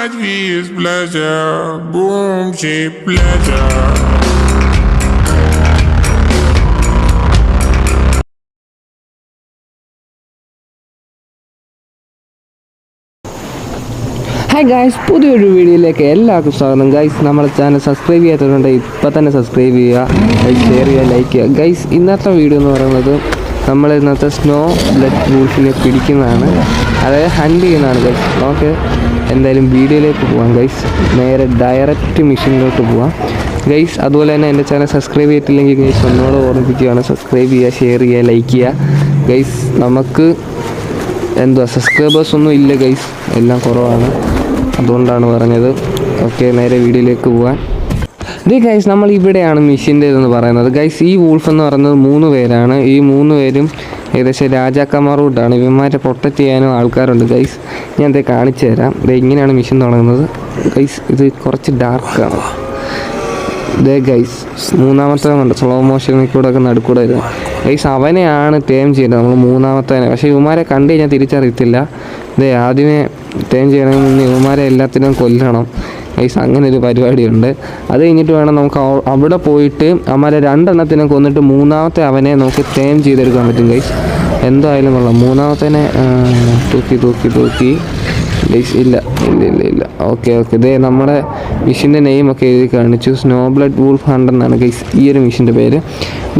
might be his pleasure. Boom, cheap pleasure. Hi guys പുതിയൊരു വീഡിയോയിലേക്ക് എല്ലാവർക്കും സ്വാഗതം. ഗൈസ് നമ്മുടെ ചാനൽ സബ്സ്ക്രൈബ് ചെയ്യാത്തതുകൊണ്ട് ഇപ്പം തന്നെ സബ്സ്ക്രൈബ് ചെയ്യുക. ഷെയർ ചെയ്യുക ലൈക്ക് ചെയ്യുക. ഗൈസ് ഇന്നത്തെ വീഡിയോ എന്ന് പറയുന്നത് നമ്മൾ ഇന്നത്തെ സ്നോ ബ്ലഡ് വൂൾഫിനെ പിടിക്കുന്നതാണ്. അതായത് ഹണ്ട് ചെയ്യുന്നതാണ് ഗൈസ് നമുക്ക് എന്തായാലും വീഡിയോയിലേക്ക് പോവാം ഗൈസ് നേരെ ഡയറക്റ്റ് മെഷീനിലോട്ട് പോവാം. ഗൈസ് അതുപോലെ തന്നെ എന്റെ ചാനൽ സബ്സ്ക്രൈബ് ചെയ്തിട്ടില്ലെങ്കിൽ ഗൈസ് ഒന്നുകൂടെ ഓർമ്മിപ്പിക്കുകയാണ്. സബ്സ്ക്രൈബ് ചെയ്യുക ഷെയർ ചെയ്യുക ലൈക്ക് ചെയ്യുക. ഗൈസ് നമുക്ക് എന്തുവാ സബ്സ്ക്രൈബേഴ്സ് ഒന്നും ഇല്ല ഗൈസ് എല്ലാം കുറവാണ്. അതുകൊണ്ടാണ് പറഞ്ഞത്. ഓക്കെ നേരെ വീഡിയോയിലേക്ക് പോകാൻ ഇത് ഗൈസ് നമ്മൾ ഇവിടെയാണ് മിഷിന്റെ ഇതെന്ന് പറയുന്നത്. ഗൈസ് ഈ വൂൾഫ് എന്ന് പറയുന്നത് മൂന്ന് പേരാണ്. ഈ മൂന്ന് പേരും ഏകദേശം രാജാക്കന്മാർ കൂട്ടാണ് ഇവന്മാരെ പ്രൊട്ടക്റ്റ് ചെയ്യാനും ആൾക്കാരുണ്ട് ഗൈസ് ഞാൻ ഇത് കാണിച്ചു തരാം. ഇത് ഇങ്ങനെയാണ് മിഷൻ തുടങ്ങുന്നത്. ഗൈസ് ഇത് കുറച്ച് ഡാർക്കാണ് ദേ ഗൈസ് മൂന്നാമത്തെ കണ്ട്? സ്ലോ മോഷനിൽ കൂടെ ഒക്കെ നടുക്കൂടെ വരുന്നത് ഗൈസ് അവനെയാണ് ടേം ചെയ്യുന്നത് നമ്മൾ മൂന്നാമത്തേനെ പക്ഷേ ഇവന്മാരെ കണ്ടു കഴിഞ്ഞാൽ തിരിച്ചറിയത്തില്ല. ഇതേ ആദ്യമേ ടേം ചെയ്യണമെങ്കിൽ ഇവന്മാരെ എല്ലാത്തിനും കൊല്ലണം. ഗൈസ് അങ്ങനെ ഒരു പരിപാടിയുണ്ട്. അത് കഴിഞ്ഞിട്ട് വേണം നമുക്ക് അവിടെ പോയിട്ട് അമ്മരെ രണ്ടെണ്ണത്തിനെ കൊന്നിട്ട് മൂന്നാമത്തെ അവനെ നമുക്ക് തേം ചെയ്തെടുക്കാൻ പറ്റും ഗൈസ് എന്തായാലും കൊള്ളാം. മൂന്നാമത്തേനെ തൂക്കി തൂക്കി തൂക്കി. ഗൈസ് ഇല്ല ഇല്ല ഇല്ല ഇല്ല. ഓക്കെ ഓക്കെ ഇതേ നമ്മുടെ മിഷിന്റെ നെയിം ഒക്കെ എഴുതി കാണിച്ചു. സ്നോ ബ്ലഡ് വൂൾഫ് ഹണ്ട് എന്നാണ് ഗൈസ് ഈ ഒരു മിഷിന്റെ പേര്.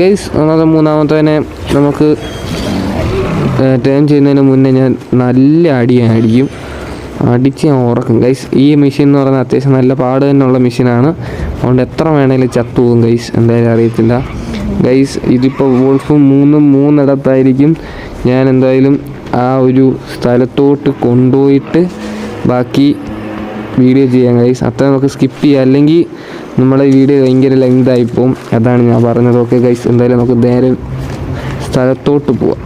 ഗൈസ് ഒന്നാമത്തെ മൂന്നാമത്തേനെ നമുക്ക് ടേൺ ചെയ്യുന്നതിന് മുന്നേ ഞാൻ നല്ല അടി അടിക്കും. അടിച്ച് ഞാൻ ഉറക്കും. ഗൈസ് ഈ മെഷീൻ എന്ന് പറയുന്നത് അത്യാവശ്യം നല്ല പാട് തന്നെയുള്ള മെഷീനാണ് അതുകൊണ്ട് എത്ര വേണേലും ചത്തുപോകും ഗൈസ് എന്തായാലും അറിയത്തില്ല. ഗൈസ് ഇതിപ്പോൾ വോൾഫ് മൂന്നും മൂന്നിടത്തായിരിക്കും. ഞാൻ എന്തായാലും ആ ഒരു സ്ഥലത്തോട്ട് കൊണ്ടുപോയിട്ട് ബാക്കി വീഡിയോ ചെയ്യാം ഗൈസ് അത്ര നമുക്ക് സ്കിപ്പ് ചെയ്യാം. അല്ലെങ്കിൽ നമ്മളെ വീഡിയോ ഭയങ്കര ലെങ്ത് ആയിപ്പോവും അതാണ് ഞാൻ പറഞ്ഞത്. ഓക്കെ ഗൈസ് എന്തായാലും നമുക്ക് നേരെ സ്ഥലത്തോട്ട് പോവാം.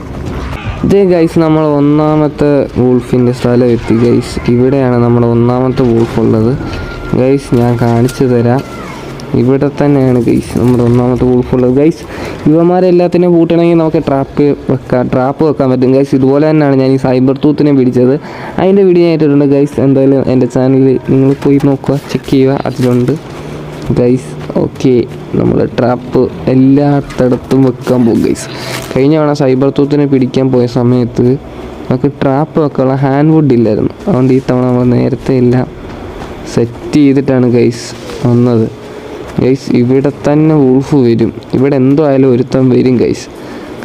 ഇതേ ഗൈസ് നമ്മൾ ഒന്നാമത്തെ വൂൾഫിന്റെ സ്ഥലം എത്തി ഗൈസ് ഇവിടെയാണ് നമ്മുടെ ഒന്നാമത്തെ വൂൾഫ് ഉള്ളത്. ഗൈസ് ഞാൻ കാണിച്ചു തരാം. ഇവിടെ തന്നെയാണ് ഗൈസ് നമ്മുടെ ഒന്നാമത്തെ വൂൾഫ് ഉള്ളത്. ഗൈസ് ഇവന്മാരെ എല്ലാത്തിനെയും കൂട്ടണമെങ്കിൽ നമുക്ക് ട്രാപ്പ് വെക്കാം ട്രാപ്പ് വെക്കാൻ പറ്റും. ഗൈസ് ഇതുപോലെ തന്നെയാണ് ഞാൻ ഈ സൈബർ തൂത്തിനെ പിടിച്ചത്. അതിന്റെ വീഡിയോ ഇട്ടിട്ടുണ്ട് ഗൈസ് എന്തായാലും എന്റെ ചാനലിൽ നിങ്ങൾ പോയി നോക്കുക ചെക്ക് ചെയ്യുക. അതിലുണ്ട്. ഗൈസ് ഓക്കെ നമ്മൾ ട്രാപ്പ് എല്ലാത്തടത്തും വെക്കാൻ പോകും ഗൈസ് കഴിഞ്ഞ തവണ സൈബർ തൂത്തിനെ പിടിക്കാൻ പോയ സമയത്ത് നമുക്ക് ട്രാപ്പ് വെക്കാനുള്ള ഹാൻഡ് വുഡ് ഇല്ലായിരുന്നു. അതുകൊണ്ട് ഈ തവണ നമ്മൾ നേരത്തെ എല്ലാം സെറ്റ് ചെയ്തിട്ടാണ് ഗൈസ് വന്നത്. ഗൈസ് ഇവിടെ തന്നെ ഉൾഫ് വരും. ഇവിടെ എന്തോ ആയാലും ഒരുത്തം വരും ഗൈസ്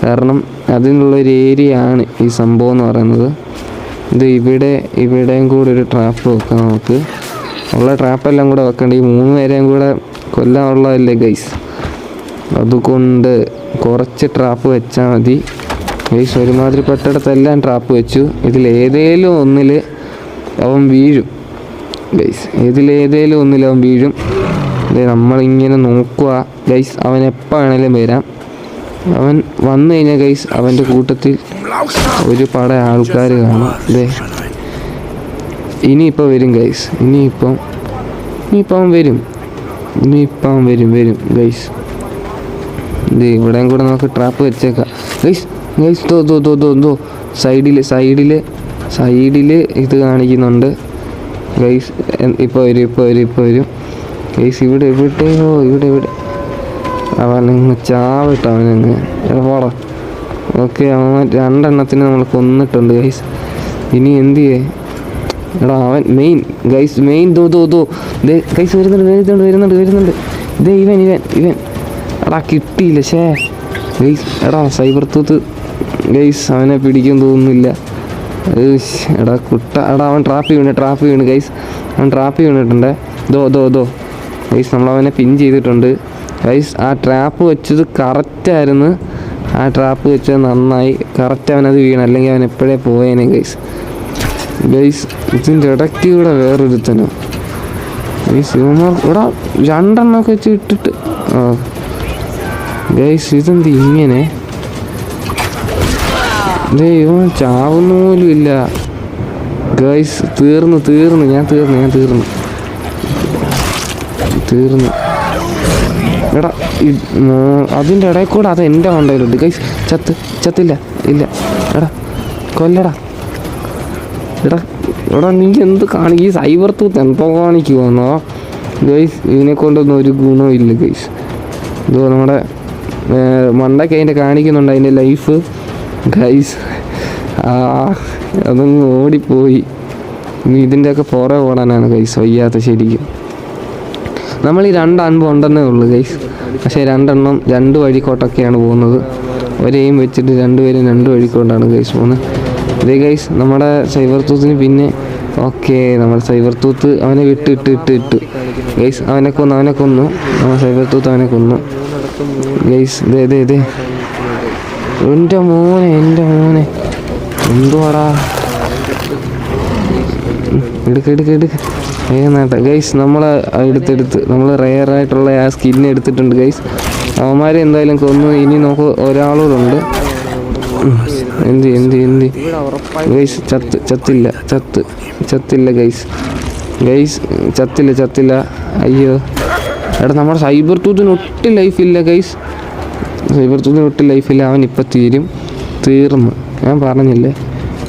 കാരണം അതിനുള്ളൊരു ഏരിയ ആണ് ഈ സംഭവം എന്ന് പറയുന്നത്. ഇത് ഇവിടെ ഇവിടെയും കൂടെ ഒരു ട്രാപ്പ് വെക്കാം നമുക്ക്. ഉള്ള ട്രാപ്പെല്ലാം കൂടെ വെക്കേണ്ട. ഈ മൂന്ന് പേരെയും കൂടെ കൊല്ലാനുള്ളതല്ലേ ഗൈസ് അതുകൊണ്ട് കുറച്ച് ട്രാപ്പ് വെച്ചാൽ മതി. ഗൈസ് ഒരുമാതിരിപ്പെട്ടിടത്തെല്ലാം ട്രാപ്പ് വെച്ചു. ഇതിൽ ഏതേലും ഒന്നിൽ അവൻ വീഴും. ഗൈസ് ഇതിലേതേലും ഒന്നിൽ അവൻ വീഴും. നമ്മളിങ്ങനെ നോക്കുക ഗൈസ് അവൻ എപ്പോൾ വേണേലും വരാം. അവൻ വന്നു കഴിഞ്ഞാൽ ഗൈസ് അവന്റെ കൂട്ടത്തിൽ ഒരു പട ആൾക്കാർ കാണും. ദേ ഇനിയിപ്പോൾ വരും ഗൈസ് ഇനിയിപ്പം ഇനിയിപ്പം വരും. ഇനിയിപ്പം ഇപ്പം വരും വരും ഗൈസ് ഇത് ഇവിടെയും കൂടെ നമുക്ക് ട്രാപ്പ് വെച്ചേക്കാം. ഗൈസ് ഗൈസ് തോ തോ തോ തോ തോ സൈഡിൽ സൈഡിൽ സൈഡിൽ ഇത് കാണിക്കുന്നുണ്ട്. ഗൈസ് ഇപ്പോൾ വരും ഇപ്പോൾ വരും ഇപ്പോൾ വരും. ഗൈസ് ഇവിടെ എവിടെയോ ഇവിടെ ഇവിടെ. അവനങ്ങ് ചാവിട്ട് അവനങ്ങ്. പോടാ. ഓക്കെ അവൻ രണ്ടെണ്ണത്തിന് നമ്മൾ കൊന്നിട്ടുണ്ട് ഗൈസ് ഇനി എന്ത് ചെയ്യേ? എടാ അവൻ മെയിൻ ഗൈസ് മെയിൻ ദോ ദോ ദോ. ദേ ഗൈസ് വരുന്നുണ്ട് വരുന്നുണ്ട് വരുന്നുണ്ട് വരുന്നുണ്ട്. ദേ ഇവൻ ഇവൻ ഇവൻ. എടാ കിട്ടിയില്ല ഷേ ഗൈസ് എടാ സൈബർ തൂത്ത് ഗൈസ് അവനെ പിടിക്കും തോന്നുന്നില്ല. എടാ കുട്ട എടാ അവൻ ട്രാപ്പ് വീണ് ട്രാപ്പ് വീണ് ഗൈസ് അവൻ ട്രാപ്പ് വീണിട്ടുണ്ട് ദോ ദോ ദോ. ഗൈസ് നമ്മളവനെ പിൻ ചെയ്തിട്ടുണ്ട്. ഗൈസ് ആ ട്രാപ്പ് വെച്ചത് കറക്റ്റായിരുന്നു ആ ട്രാപ്പ് വെച്ചത് നന്നായി. കറക്റ്റ് അവനത് വീണ്. അല്ലെങ്കിൽ അവൻ എപ്പോഴേ പോയേനെ ഗൈസ് ഗൈസ് ഇതിന്റെ ഇടയ്ക്ക് ഇവിടെ വേറൊരുത്തനോ. ഗൈസ് ഇവന്മാർ ഇവിടെ രണ്ടെണ്ണമൊക്കെ വെച്ച് ഇട്ടിട്ട്. ആ. ഗൈസ് ഇതെന്ത് ഇങ്ങനെ? ദൈവം ചാവുന്ന പോലും ഇല്ല. ഗൈസ് തീർന്നു തീർന്നു ഞാൻ തീർന്നു ഞാൻ തീർന്നു. തീർന്നു. എടാ അതിന്റെ ഇടയിൽ കൂടെ അത് എന്റെ മണ്ടയിലുണ്ട് ഗൈസ് ചത്ത് ചത്തില്ല ഇല്ല. എടാ കൊല്ലടാ. എടാ എടാ നീ എന്ത് കാണിക്കും ഈ സൈബർ തൂത്ത് എന്തോ കാണിക്കുവാന്നോ? ഗൈസ് ഇതിനെ കൊണ്ടൊന്നും ഒരു ഗുണവും ഇല്ല ഗൈസ് ഇതോ നമ്മുടെ മണ്ടൊക്കെ അതിന്റെ കാണിക്കുന്നുണ്ട് അതിന്റെ ലൈഫ്. ഗൈസ് ആ അതങ്ങ് ഓടിപ്പോയി. ഇതിന്റെയൊക്കെ പുറകെ ഓടാനാണ് ഗൈസ് വയ്യാത്ത ശരിക്കും. നമ്മൾ ഈ രണ്ട് അനുഭവം ഉണ്ടെന്നേ ഉള്ളൂ ഗൈസ് പക്ഷേ രണ്ടെണ്ണം രണ്ട് വഴിക്കോട്ടൊക്കെയാണ് പോകുന്നത്. ഒരേയും വെച്ചിട്ട് രണ്ടുപേരും രണ്ട് വഴിക്കോട്ടാണ് ഗൈസ് പോകുന്നത്. ഇതേ ഗൈസ് നമ്മുടെ സൈബർ തൂത്തിന് പിന്നെ ഓക്കെ നമ്മുടെ സൈബർ തൂത്ത് അവനെ വിട്ട് ഇട്ട് ഇട്ട് ഇട്ട്. ഗൈസ് അവനെ കൊന്നു അവനെ കൊന്നു. സൈബർ തൂത്ത് അവനെ കൊന്നു. ഗൈസ് ഇതേ ഇതേ ഇതേ എന്റെ മോനെ എന്റെ മോനെ. എന്തുവാടാ? എടുക്ക എടുക്ക എടുക്ക. നേട്ട ഗൈസ് നമ്മൾ എടുത്തെടുത്ത് നമ്മൾ റെയർ ആയിട്ടുള്ള ആ സ്കിൻ എടുത്തിട്ടുണ്ട് ഗൈസ് അവന്മാരെ എന്തായാലും കൊന്നു. ഇനി നമുക്ക് ഒരാളൂടുണ്ട് എന്ത് എന്ത് എന്ത്? ഗൈസ് ചത്ത് ചത്തില്ല ചത്ത് ചത്തില്ല ഗൈസ്. ഗൈസ് ചത്തില്ല ചത്തില്ല. അയ്യോ. എടാ നമ്മുടെ സൈബർ തൂത്തിന് ഒട്ടും ലൈഫില്ല ഗൈസ്. സൈബർ തൂത്തിന് ഒട്ടും ലൈഫില്ല അവൻ ഇപ്പം തീരും. തീർന്നു. ഞാൻ പറഞ്ഞില്ലേ?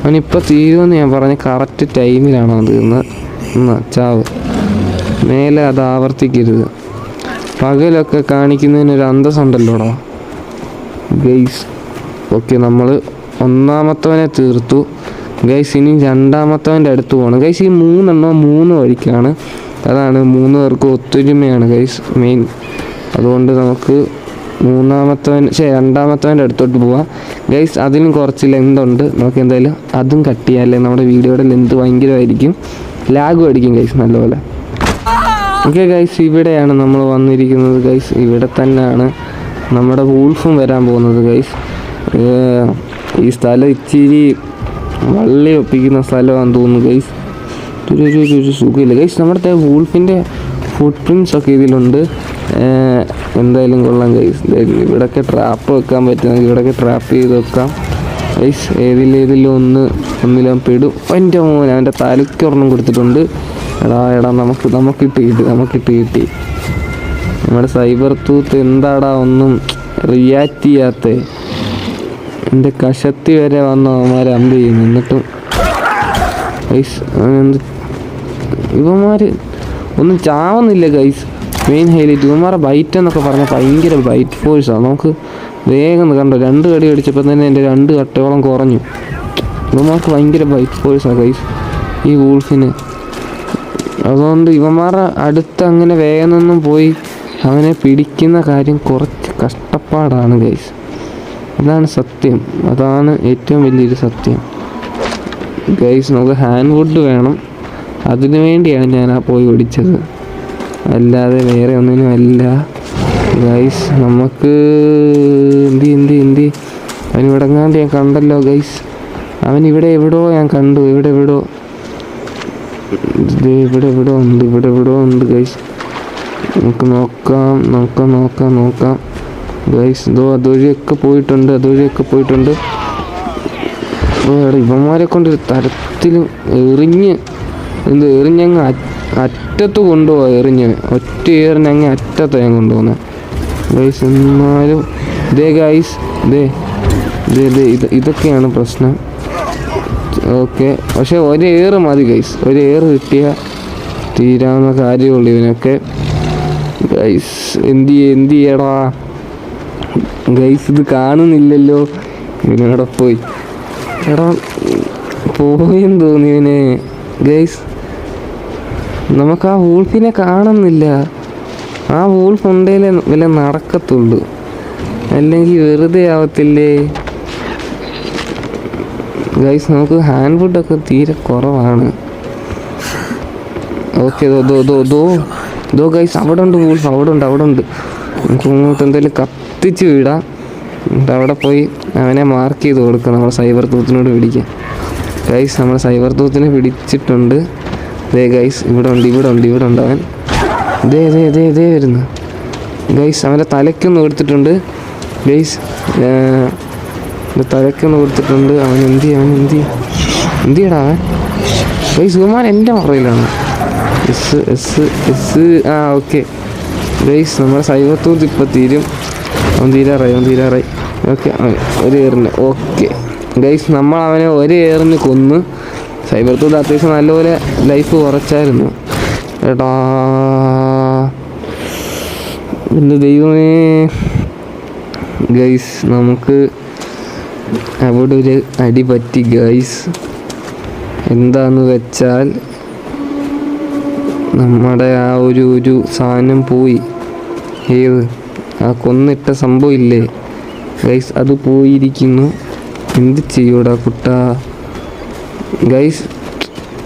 അവനിപ്പോൾ തീരുമെന്ന് ഞാൻ പറഞ്ഞ കറക്റ്റ് ടൈമിലാണ് അവൻ തീർന്നത് എന്നാ ചാവ് മേലെ അത് ആവർത്തിക്കരുത്. പകലൊക്കെ കാണിക്കുന്നതിനൊരു അന്തസ്സുണ്ടല്ലോടാ. ഗൈസ്. ഓക്കെ നമ്മൾ ഒന്നാമത്തവനെ തീർത്തു. ഗൈസ് ഇനി രണ്ടാമത്തവന്റെ അടുത്ത് പോകണം ഗൈസ് ഈ മൂന്നെണ്ണം മൂന്ന് വഴിക്കാണ്. അതാണ് മൂന്ന് പേർക്ക് ഒത്തൊരുമയാണ് ഗൈസ് മെയിൻ അതുകൊണ്ട് നമുക്ക് മൂന്നാമത്തവൻ ശേ രണ്ടാമത്തവന്റെ അടുത്തോട്ട് പോവാം. ഗൈസ് അതിനും കുറച്ച് ലെങ്ത് ഉണ്ട്. നമുക്ക് എന്തായാലും അതും കട്ട് ചെയ്യാല്ലേ? നമ്മുടെ വീഡിയോയുടെ ലെങ്ത് ഭയങ്കരമായിരിക്കും. ലാഗും അടിക്കും ഗൈസ് നല്ലപോലെ. ഓക്കെ ഗൈസ് ഇവിടെയാണ് നമ്മൾ വന്നിരിക്കുന്നത് ഗൈസ് ഇവിടെ തന്നെയാണ് നമ്മുടെ വൂൾഫും വരാൻ പോകുന്നത് ഗൈസ് ഈ സ്ഥലം ഇച്ചിരി വള്ളി ഒപ്പിക്കുന്ന സ്ഥലമാണെന്ന് തോന്നുന്നു ഗൈസ് ഒരു ഒരു ഒരു- സുഖമില്ല. ഗൈസ് നമ്മുടെ വൂൾഫിന്റെ ഫുട് പ്രിൻസ് ഒക്കെ ഇതിലുണ്ട്. എന്തായാലും കൊള്ളാം ഗൈസ് ഇവിടെയൊക്കെ ട്രാപ്പ് വെക്കാൻ പറ്റുമെങ്കിൽ ഇവിടെയൊക്കെ ട്രാപ്പ് ചെയ്ത് വെക്കാം. ഗൈസ് ഏതിലേതിലും ഒന്ന് ഒന്നിലും പെടും. എന്റെ മോൻ അവന്റെ തലയ്ക്ക് ഒരെണ്ണം കൊടുത്തിട്ടുണ്ട്. എടാ എടാ നമുക്ക് നമുക്കിട്ട് കിട്ടി നമുക്കിട്ട് കിട്ടി നമ്മുടെ സൈബർ തൂത്ത് എന്താടാ ഒന്നും റിയാക്ട് ചെയ്യാത്ത? എന്റെ കശത്തി വരെ വന്ന അവന്മാർ അമ്പ് ചെയ്യുന്നു എന്നിട്ടും ഗൈസ് ഇവന്മാർ ഒന്നും ചാവുന്നില്ല ഗൈസ് മെയിൻ ഹൈലൈറ്റ് ഇവന്മാരെ ബൈറ്റ് എന്നൊക്കെ പറഞ്ഞാൽ ഭയങ്കര ബൈറ്റ് ഫോഴ്സാണ് നമുക്ക് വേഗം കണ്ടോ? രണ്ട് കടി അടിച്ചപ്പോൾ തന്നെ എന്റെ രണ്ട് കട്ടയോളം കുറഞ്ഞു. ഇവന്മാർക്ക് ഭയങ്കര ബൈറ്റ് ഫോഴ്സാണ് ഗൈസ് ഈ വൂൾഫിന് അതുകൊണ്ട് ഇവന്മാരുടെ അടുത്ത് അങ്ങനെ വേഗം നിന്നും പോയി അവനെ പിടിക്കുന്ന കാര്യം കുറച്ച് കഷ്ടപ്പാടാണ് ഗൈസ് അതാണ് സത്യം. അതാണ് ഏറ്റവും വലിയൊരു സത്യം. ഗൈസ് നമുക്ക് ഹാൻഡ് വുഡ് വേണം. അതിനു വേണ്ടിയാണ് ഞാൻ ആ പോയി ഓടിച്ചത്. അല്ലാതെ വേറെ ഒന്നിനും അല്ല. ഗൈസ് നമുക്ക് എന്തി എന്തി എന്തി? അവൻ ഇവിടെങ്ങാണ്ട് ഞാൻ കണ്ടല്ലോ ഗൈസ് അവൻ ഇവിടെ എവിടോ ഞാൻ കണ്ടു. ഇവിടെ എവിടോ ഇവിടെ എവിടോ ഉണ്ട്. ഇവിടെ എവിടോ ഉണ്ട് ഗൈസ് നമുക്ക് നോക്കാം നോക്കാം നോക്കാം നോക്കാം. ഗൈസ് ഇതോ അതുവഴിയൊക്കെ പോയിട്ടുണ്ട് അതുവഴിയൊക്കെ പോയിട്ടുണ്ട്. ഇവന്മാരെ കൊണ്ട് തരത്തിലും എറിഞ്ഞ് എന്ത് എറിഞ്ഞങ്ങ് അറ്റത്ത് കൊണ്ടുപോവാ എറിഞ്ഞ്. ഒറ്റ ഏറിഞ്ഞങ്ങ് അറ്റത്ത് ഞാൻ കൊണ്ടുപോകുന്നത് ഗൈസ് എന്നാലും ഇതേ ഗൈസ് ഇതേ ഇതേ ഇതേ ഇത് ഇതൊക്കെയാണ് പ്രശ്നം. ഓക്കെ പക്ഷേ ഒരു ഏറ് മതി ഗൈസ് ഒരു ഏറ് കിട്ടിയാൽ തീരാവുന്ന കാര്യമുള്ളൂ ഇവനൊക്കെ. ഗൈസ് എന്ത് എന്ത് ചെയ്യടാ? ഗൈസ് ഇത് കാണുന്നില്ലല്ലോ. ഇവനവിടെ പോയി? എടാ പോയെന്ന് തോന്നി ഇവനെ. ഗൈസ് നമുക്ക് ആ വൂൾഫിനെ കാണുന്നില്ല. ആ വൂൾഫ് ഉണ്ടേലേ വില നടക്കത്തുള്ളൂ. അല്ലെങ്കിൽ വെറുതെ ആവത്തില്ലേ? ഗൈസ് നമുക്ക് ഹാൻഡ് ഫുഡൊക്കെ തീരെ കുറവാണ്. ഓക്കെ ദോ ദോ ദോ ദോ. ദോ ഗൈസ് അവിടെ ഉണ്ട് വൂൾഫ് അവിടെ ഉണ്ട് അവിടെ ഉണ്ട് നമുക്ക് ഇങ്ങോട്ട് എന്തെങ്കിലും കത്തിച്ച് വിടാം. എന്നിട്ട് അവിടെ പോയി അവനെ മാർക്ക് ചെയ്ത് കൊടുക്കണം. നമ്മൾ സൈബർ തൂത്തിനോട് പിടിക്കാം ഗൈസ് നമ്മൾ സൈബർ തൂത്തിനെ പിടിച്ചിട്ടുണ്ട്. ദേ ഗൈസ് ഇവിടെ ഉണ്ട് ഇവിടെ ഉണ്ട് ഇവിടെ ഉണ്ട് അവൻ. ദേ ദേ ദേ ദേ വരുന്നു. ഗൈസ് അവന്റെ തലയ്ക്കൊന്ന് കൊടുത്തിട്ടുണ്ട്. ഗൈസ് തലയ്ക്കൊന്ന് കൊടുത്തിട്ടുണ്ട്. അവൻ എന്ത് അവൻ എന്ത് ചെയ്യും? എന്ത് ചെയ്യടാ അവൻ? ഗൈസ് സുമാൻ എന്റെ മറയിലാണ് എസ് എസ് എസ് ആ ഓക്കെ ഗൈസ് നമ്മുടെ സൈബർ തൂത്ത് ഇപ്പോൾ തീരും. അവൻ തീരാറായി അവൻ തീരാറായി ഓക്കെ ഒരു ഏറിന്. ഓക്കെ. ഗൈസ് നമ്മൾ അവനെ ഒരു ഏറിന് കൊന്ന് സൈബർ തൂത്ത് അത്യാവശ്യം നല്ലപോലെ ലൈഫ് കുറച്ചായിരുന്നു എടാ. എന്റെ ദൈവമേ. ഗൈസ് നമുക്ക് അവിടെ ഒരു അടി പറ്റി ഗൈസ് എന്താന്ന് വെച്ചാൽ നമ്മുടെ ആ ഒരു ഒരു സാധനം പോയി. ഏത്? ആ കൊന്നിട്ട സംഭവം ഇല്ലേ? ഗൈസ് അത് പോയിരിക്കുന്നു. എന്ത് ചെയ്യൂടാ കുട്ട? ഗൈസ്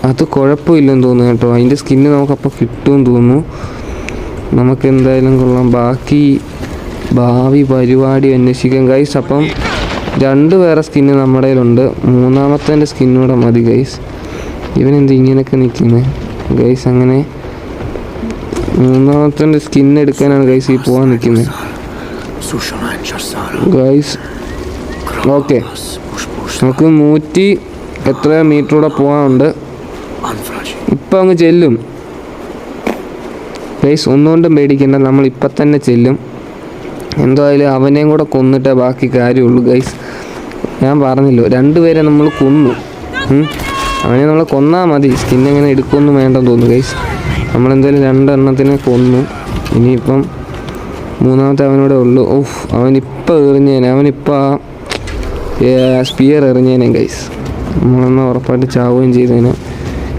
അത് കുഴപ്പമില്ലെന്ന് തോന്നുന്നു കേട്ടോ. അതിന്റെ സ്കിന്ന് നമുക്കപ്പോൾ കിട്ടുമെന്ന് തോന്നുന്നു. നമുക്ക് എന്തായാലും കൊള്ളാം. ബാക്കി ഭാവി പരിപാടി അന്വേഷിക്കാം. ഗൈസ് അപ്പം രണ്ട് വേറെ സ്കിന്ന് നമ്മുടെ കയ്യിലുണ്ട്. മൂന്നാമത്തെ സ്കിന്നൂടെ മതി ഗൈസ് ഇവനെന്ത് ഇങ്ങനെയൊക്കെ നിൽക്കുന്നത് ഗൈസ് അങ്ങനെ മൂന്നാമത്തെ സ്കിൻ എടുക്കാനാണ് ഗൈസ് ഈ പോകാൻ നിൽക്കുന്നത്. Guys okay. നമുക്ക് നൂറ്റി എത്ര മീറ്ററൂടെ പോകാനുണ്ട്. ഇപ്പം അങ്ങ് ചെല്ലും. ഗൈസ് ഒന്നുകൊണ്ടും പേടിക്കണ്ട. നമ്മൾ ഇപ്പം തന്നെ ചെല്ലും. എന്തായാലും അവനെയും കൂടെ കൊന്നിട്ടേ ബാക്കി കാര്യമുള്ളൂ ഗൈസ് ഞാൻ പറഞ്ഞല്ലോ രണ്ടുപേരെ നമ്മൾ കൊന്നു. അവനെ നമ്മൾ കൊന്നാൽ മതി. സ്കിൻ എങ്ങനെ എടുക്കുമെന്ന് വേണ്ടെന്ന് തോന്നുന്നു ഗൈസ് നമ്മളെന്തായാലും രണ്ടെണ്ണത്തിനെ കൊന്നു. ഇനിയിപ്പം മൂന്നാമത്തെ അവനോടെ ഉള്ളൂ. ഓഫ് അവനിപ്പോൾ എറിഞ്ഞേനെ അവനിപ്പോൾ ആ സ്പിയർ എറിഞ്ഞേനെ ഗൈസ് നമ്മളെന്നാൽ ഉറപ്പായിട്ട് ചാവുകയും ചെയ്തേനെ.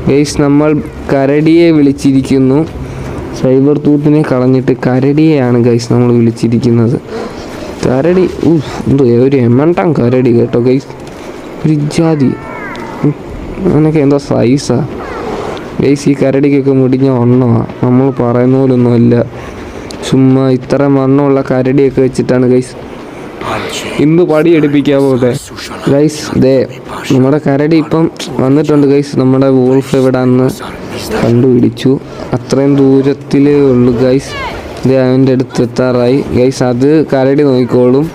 ഗൈസ് നമ്മൾ കരടിയെ വിളിച്ചിരിക്കുന്നു. സൈബർ തൂത്തിനെ കളഞ്ഞിട്ട് കരടിയെയാണ് ഗൈസ് നമ്മൾ വിളിച്ചിരിക്കുന്നത്. കരടി ഊഫ് എന്തോ ഒരു എമ്മണ്ടാം കരടി കേട്ടോ ഗൈസ് ഒരു ജാതി. അങ്ങനെയൊക്കെ എന്തോ സൈസാ ഗൈസ് ഈ കരടിക്കൊക്കെ മുടിഞ്ഞ ഒന്നോ നമ്മൾ പറയുന്ന പോലൊന്നുമല്ല ചുമ്മാ ഇത്ര മണ്ണുള്ള കരടിയൊക്കെ വെച്ചിട്ടാണ് ഗൈസ്. ഇന്ന് പടി എടുപ്പിക്കാൻ പോകട്ടെ. ഗൈസ് ദേ നമ്മുടെ കരടി ഇപ്പം വന്നിട്ടുണ്ട് ഗൈസ് നമ്മുടെ വോൾഫ് എവിടാന്ന് കണ്ടുപിടിച്ചു. അത്രയും ദൂരത്തിലേ ഉള്ളൂ ഗൈസ് ദേ അവന്റെ അടുത്ത് എത്താറായി. ഗൈസ് അത് കരടി നോക്കിക്കോളും.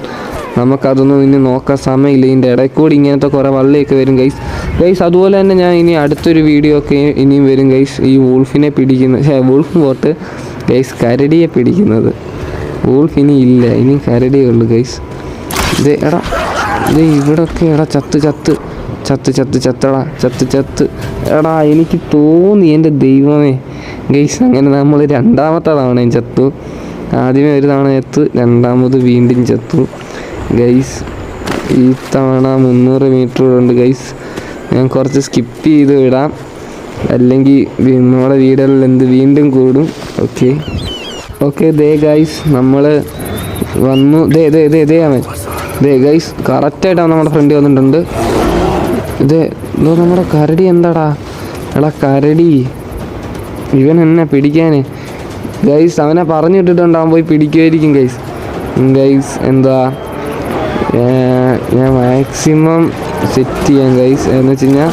നമുക്കതൊന്നും ഇനി നോക്കാൻ സമയമില്ല. ഇതിന്റെ ഇടയിൽ കൂടി ഇങ്ങനത്തെ കുറേ വള്ളിയൊക്കെ വരും ഗൈസ് ഗൈസ് അതുപോലെ തന്നെ ഞാൻ ഇനി അടുത്തൊരു വീഡിയോ ഒക്കെ ഇനിയും വരും ഗൈസ് ഈ വൂൾഫിനെ പിടിക്കുന്ന വൂൾഫ് പോട്ട് ഗൈസ് കരടിയെ പിടിക്കുന്നത്. വൂൾഫ് ഇനി ഇല്ല. ഇനി കരടിയേ ഉള്ളൂ ഗൈസ് ഇത് എടാ ഇത് ഇവിടൊക്കെ എടാ ചത്ത് ചത്ത്. ചത്ത് ചത്ത് ചത്തടാ. ചത്ത് ചത്ത്. എടാ എനിക്ക് തോന്നി എന്റെ ദൈവമേ. ഗൈസ് അങ്ങനെ നമ്മൾ രണ്ടാമത്തെ തവണയും ചത്തു. ആദ്യമേ ഒരു തവണ ചത്തു രണ്ടാമത് വീണ്ടും ചത്തു. ഗൈസ് ഈ തവണ മുന്നൂറ് മീറ്റർ ഉണ്ട് ഗൈസ് ഞാൻ കുറച്ച് സ്കിപ്പ് ചെയ്ത് വിടാം. അല്ലെങ്കിൽ നമ്മുടെ വീടുകളിൽ എന്ത് വീണ്ടും കൂടും. ഓക്കെ ഓക്കെ ദേ ഗൈസ് നമ്മൾ വന്നു. ദേ ദേ ദേ ദേ അവൻ. ദേ ഗൈസ് കറക്റ്റായിട്ടാണ് നമ്മുടെ ഫ്രണ്ട് വന്നിട്ടുണ്ട്. ഇത് ഇതോ നമ്മുടെ കരടി എന്താടാ? എടാ കരടി ഇവൻ എന്നെ പിടിക്കാന്. ഗൈസ് അവനെ പറഞ്ഞു വിട്ടിട്ടുണ്ട് അവൻ പോയി പിടിക്കുമായിരിക്കും ഗൈസ് ഗൈസ് എന്താ? ഞാൻ മാക്സിമം സെറ്റ് ചെയ്യാം ഗൈസ് എന്ന് വെച്ച് കഴിഞ്ഞാൽ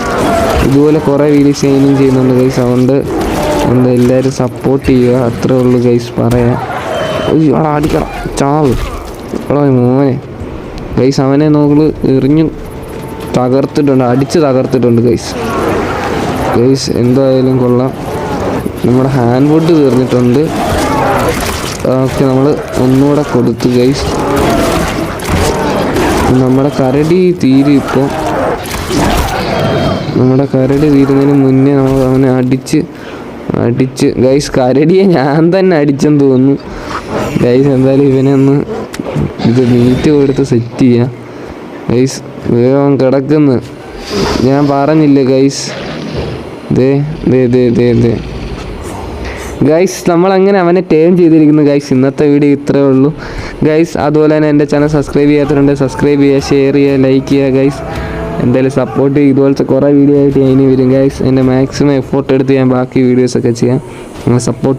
ഇതുപോലെ കുറേ വീഡിയോസ് ഞാനും ചെയ്യുന്നുണ്ട് ഗൈസ് അതുകൊണ്ട് എന്താ എല്ലാവരും സപ്പോർട്ട് ചെയ്യുക. അത്രേ ഉള്ളൂ ഗൈസ് പറയാം എടാ അടിക്കണം ചാവ്. എടാ മോനെ. ഗൈസ് അവനെ നോക്കൾ എറിഞ്ഞു തകർത്തിട്ടുണ്ട്. അടിച്ച് തകർത്തിട്ടുണ്ട് ഗൈസ് ഗൈസ് എന്തായാലും കൊള്ളാം. നമ്മുടെ ഹാൻഡ് വുഡ് തീർന്നിട്ടുണ്ട്. ഓക്കെ നമ്മൾ ഒന്നുകൂടെ കൊടുത്തു ഗൈസ് നമ്മുടെ കരടി തീരും ഇപ്പോൾ നമ്മുടെ കരടി തീരുന്നതിന് മുന്നേ നമ്മൾ അവനെ അടിച്ച് അടിച്ച്. ഗൈസ് കരടിയെ ഞാൻ തന്നെ അടിച്ചെന്ന് തോന്നുന്നു. ഗൈസ് എന്തായാലും ഇവനെ ഒന്ന് ഇത് മീറ്റ് കൊടുത്ത് സെറ്റ് ചെയ്യാം. ഗൈസ് വേഗം കിടക്കുന്നു. ഞാൻ പറഞ്ഞില്ലേ ഗൈസ് ദേ ദേ ദേ ദേ ദേ. ഗൈസ് നമ്മൾ അങ്ങനെ അവനെ ടേൺ ചെയ്തിരിക്കുന്നു ഗൈസ് ഇന്നത്തെ വീഡിയോ ഇത്രേ ഉള്ളൂ. ഗൈസ് അതുപോലെ തന്നെ എന്റെ ചാനൽ സബ്സ്ക്രൈബ് ചെയ്യാത്തവരുണ്ട് സബ്സ്ക്രൈബ് ചെയ്യുക ഷെയർ ചെയ്യുക ലൈക്ക് ചെയ്യുക ഗൈസ് എന്തായാലും സപ്പോർട്ട് ഇതുപോലത്തെ കുറേ വീഡിയോ ആയിട്ട് ഞാൻ ഇനി വരും ഗൈസ് എന്റെ മാക്സിമം എഫോർട്ട് എടുത്ത് ഞാൻ ബാക്കി വീഡിയോസൊക്കെ ചെയ്യാം. നിങ്ങൾ സപ്പോർട്ട്